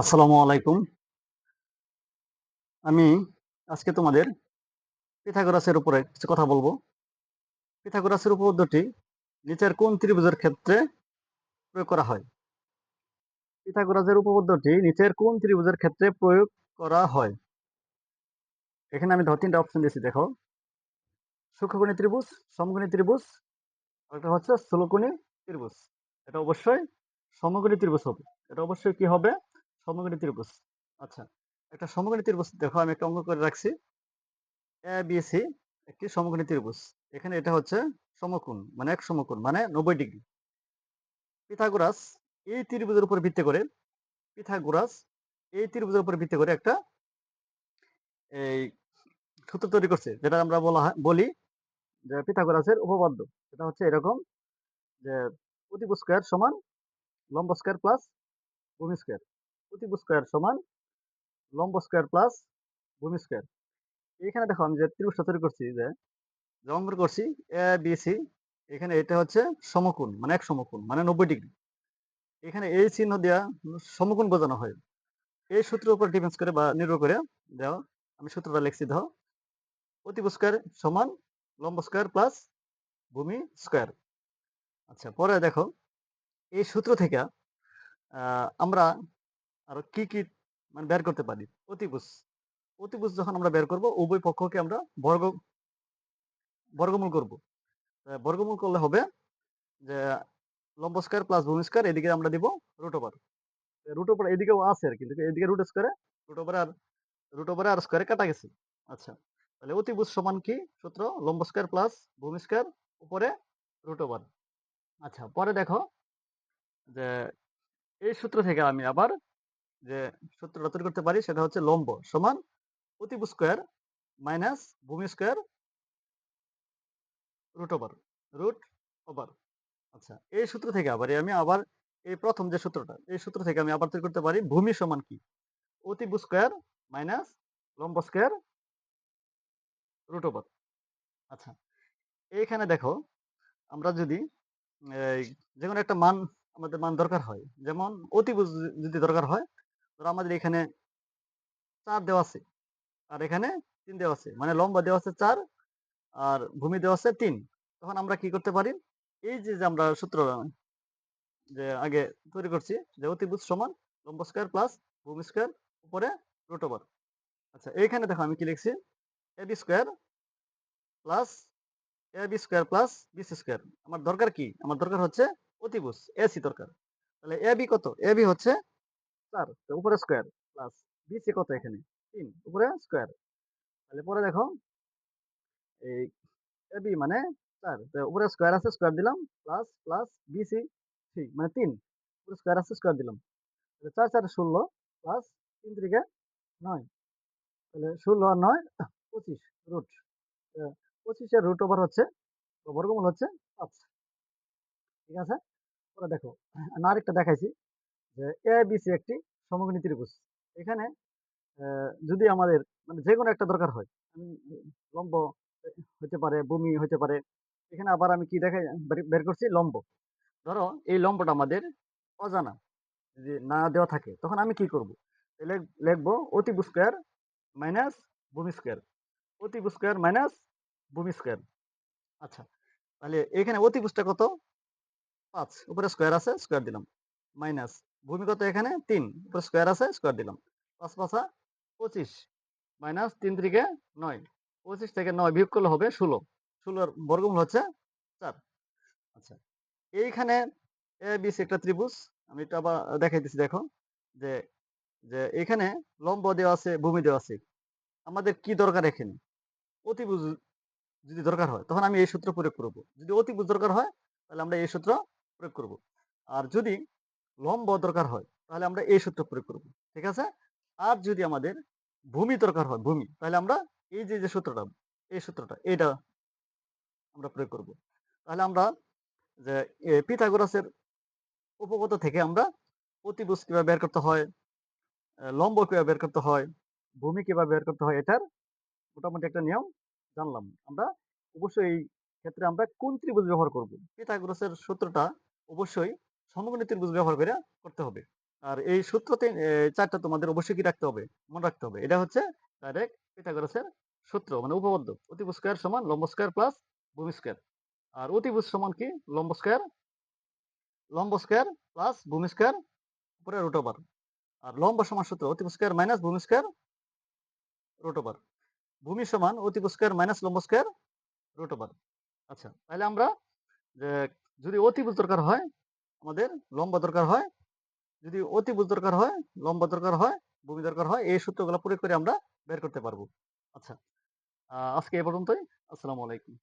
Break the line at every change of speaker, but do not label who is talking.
আসসালামু আলাইকুম। আমি আজকে তোমাদের পিথাগোরাসের উপরে কিছু কথা বলব। পিথাগোরাসের উপপাদ্যটি নিচের কোন ত্রিভুজের ক্ষেত্রে প্রয়োগ করা হয়? পিথাগোরাসের উপপাদ্যটি নিচের কোন ত্রিভুজের ক্ষেত্রে প্রয়োগ করা হয়? এখানে আমি ধর তিনটা অপশন দিয়েছি দেখো। সূক্ষ্মকোণী ত্রিভুজ, সমকোণী ত্রিভুজ, আরেকটা হচ্ছে স্থূলকোণী ত্রিভুজ। এটা অবশ্যই সমকোণী ত্রিভুজ হবে। এটা অবশ্যই কি হবে? সমকোণী ত্রিভুজ। আচ্ছা, একটা সমকোণী ত্রিভুজ দেখো আমি একটা অঙ্ক করে রাখছি। ABC একটি সমকোণী ত্রিভুজ। এখানে এটা হচ্ছে সমকোণ মানে এক সমকোণ মানে ৯০ ডিগ্রি। পিথাগোরাস এই ত্রিভুজের উপর ভিত্তি করে পিথাগোরাস এই ত্রিভুজের উপর ভিত্তি করে একটা এই সূত্র তৈরি করছে যেটা আমরা বলা বলি যে পিথাগোরাসের উপপাদ্য। সেটা হচ্ছে এরকম যে অতিভুজ স্কোয়ার সমান লম্ব স্কোয়ার প্লাস ভূমি স্কয়ার। অতিভুজ স্কয়ার সমান লম্ব স্কয়ার প্লাস ভূমি স্কোয়ার এখানে দেখো আমি যে ত্রিভুজটা তৈরি করছি যে যে অঙ্কন করছি ABC এখানে এটা হচ্ছে সমকোণ মানে এক সমকোণ মানে ৯০ ডিগ্রি। এখানে এই চিহ্ন দেয়া সমকোণ বোঝানো হয়। এই সূত্রের উপর ডিপেন্ডস করে বা নির্ভর করে, দেখো, আমি সূত্রটা লিখছি। অতিভুজ স্কয়ার সমান লম্ব স্কয়ার প্লাস ভূমি স্কোয়ার আচ্ছা পরে দেখো, এই সূত্র থেকে আমরা আরও কি, কি মানে বের করতে পারি? অতিভুজ। অতিভুজ যখন আমরা বের করব উভয় পক্ষকে আমরা বর্গ বর্গমূল করব। বর্গমূল করলে হবে যে লম্ব স্কয়ার প্লাস ভূমি স্কয়ার এদিকে আমরা দিব রুট ওভার। রুট ওভার এদিকেও আছে আর কিন্তু এদিকে রুট স্কয়ারে রুট ওভার আর রুট ওভার আর স্কয়ারে কাটা গেছে। আচ্ছা। তাহলে অতিভুজ সমান কি? সূত্র লম্ব স্কয়ার প্লাস ভূমি স্কয়ার উপরে রুট ওভার। আচ্ছা পরে দেখো যে এই সূত্র থেকে আমি আবার যে সূত্রটা তৈরি করতে পারি সেটা হচ্ছে লম্ব সমান অতিভুজ স্কয়ার মাইনাস ভূমি square root over root over. আচ্ছা এই সূত্র থেকে আবার আমি আবার এই প্রথম যে সূত্রটা, এই সূত্র থেকে আমি আবার তৈরি করতে পারি ভূমি সমান কি? অতিভুজ স্কয়ার মাইনাস লম্ব স্কোয়ার রুট ওভার। আচ্ছা এইখানে দেখো আমরা যদি, এই যেকোনো একটা মান আমাদের মান দরকার হয়, যেমন অতিভুজ যদি দরকার হয় ধরো আমাদের এখানে চার দেওয়া আছে আর এখানে তিন দেওয়া আছে মানে লম্বা দেওয়া আছে চার আর ভূমি দেওয়া আছে তিন তখন আমরা কি করতে পারি এই যে, আমরা সূত্র যে আগে তৈরি করছি যে অতিভুজ সমান লম্ব স্কোয়ার প্লাস ভূমি স্কোয়ার উপরে রুট ওভার। আচ্ছা এইখানে দেখো আমি কি লিখছি A B square plus A B square plus BC square আমার দরকার কি? আমার দরকার হচ্ছে অতিভুজ AC দরকার। তাহলে এ বি কত? এ বি হচ্ছে ৪ তো উপরে স্কোয়ার প্লাস BC কত এখানে? তিন, উপরে স্কোয়ার তাহলে পরে দেখো, এই AB মানে চার উপরে স্কোয়ার আছে স্কোয়ার দিলাম প্লাস প্লাস BC 3 মানে তিন, উপরে স্কয়ার আছে স্কয়ার দিলাম। তাহলে ৪ ৪ ১৬ প্লাস ৩ 3 ৯ তাহলে ১৬ আর ৯ ২৫ রুট। তো ২৫ এর রুট ওভার হচ্ছে বর্গমূল হচ্ছে পাঁচ, ঠিক আছে? পরে দেখো আমি আরেকটা দেখাইছি যে ABC একটি সমকোণী ত্রিভুজ। এখানে যদি আমাদের মানে যে কোনো একটা দরকার হয় লম্ব হইতে পারে, ভূমি হইতে পারে। এখানে আবার আমি কি দেখাই বের করছি লম্ব। ধরো এই লম্বটা আমাদের অজানা যদি না দেওয়া থাকে তখন আমি কি করব? লিখ লিখব অতিভুজ স্কয়ার মাইনাস ভূমি স্কোয়ার অতিভুজ স্কয়ার মাইনাস ভূমি স্কোয়ার আচ্ছা তাহলে এখানে অতিভুজটা কত? পাঁচ উপরে স্কোয়ার আছে স্কোয়ার দিলাম। মাইনাস ভূমি কত এখানে? তিন। স্কয়ার আছে স্কোয়ার দিলাম। ৫ ৫ ২৫ মাইনাস ৩ ৩ ৯ ২৫ থেকে নয় বিয়োগ করলে হবে ১৬ ১৬ এর বর্গমূল হচ্ছে চার। আচ্ছা। এইখানে ABC একটা ত্রিভুজ। আমি এটা আবার দেখাইতেছি, দেখো। যে যে এখানে লম্ব দেওয়া আছে, ভূমি দেওয়া আছে। আমাদের কি দরকার এখানে? অতিভুজ যদি দরকার হয়, তখন আমি এই সূত্র প্রয়োগ করব। যদি অতিভুজ দরকার হয়, তাহলে আমরা এই সূত্র প্রয়োগ করব। আর যদি লম্ব দরকার হয়, তাহলে আমরা এই সূত্র প্রয়োগ করব, ঠিক আছে? আর যদি আমাদের ভূমি দরকার হয়, ভূমি, তাহলে আমরা এই যে যে সূত্রটা, এই সূত্রটা এটা আমরা প্রয়োগ করব। তাহলে আমরা যে পিথাগোরাসের উপপাদ্য থেকে আমরা অতিভুজ কীভাবে বের করতে হয় লম্ব কীভাবে বের করতে হয়, ভূমি কীভাবে বের করতে হয়, এটার মোটামুটি একটা নিয়ম জানলাম। আমরা অবশ্যই এই ক্ষেত্রে আমরা কোন ত্রিভুজ ব্যবহার করব? পিথাগোরাসের সূত্রটা অবশ্যই সমকোণী ত্রিভুজ ব্যবহার করে করতে হবে আর এই সূত্রতে এ ৪ টা তোমাদের অবশ্যই কি রাখতে হবে? মনে রাখতে হবে। এটা হচ্ছে ডাইরেক্ট পিথাগোরাসের সূত্র মানে উপপাদ্য। অতিভুজ স্কয়ার সমান লম্ব স্কয়ার প্লাস ভূমি স্কয়ার। আর অতিভুজ সমান কি? লম্ব স্কয়ার লম্ব স্কয়ার প্লাস ভূমি স্কয়ার উপরে রুট ওভার। আর লম্ব সমান সূত্র অতিভুজ স্কয়ার মাইনাস ভূমি স্কয়ার রুট ওভার। ভূমি সমান অতিভুজ স্কয়ার মাইনাস লম্ব স্কয়ার রুট ওভার। আচ্ছা, তাহলে আমরা যে যদি অতিভুজ দরকার হয় আমাদের লম্বা দরকার হয় যদি অতিভুজ দরকার হয়, লম্বা দরকার হয়, ভূমি দরকার হয় এই সূত্রগুলো প্রয়োগ করে আমরা বের করতে পারব। আচ্ছা। আজকে এ পর্যন্তই। আসসালামু আলাইকুম।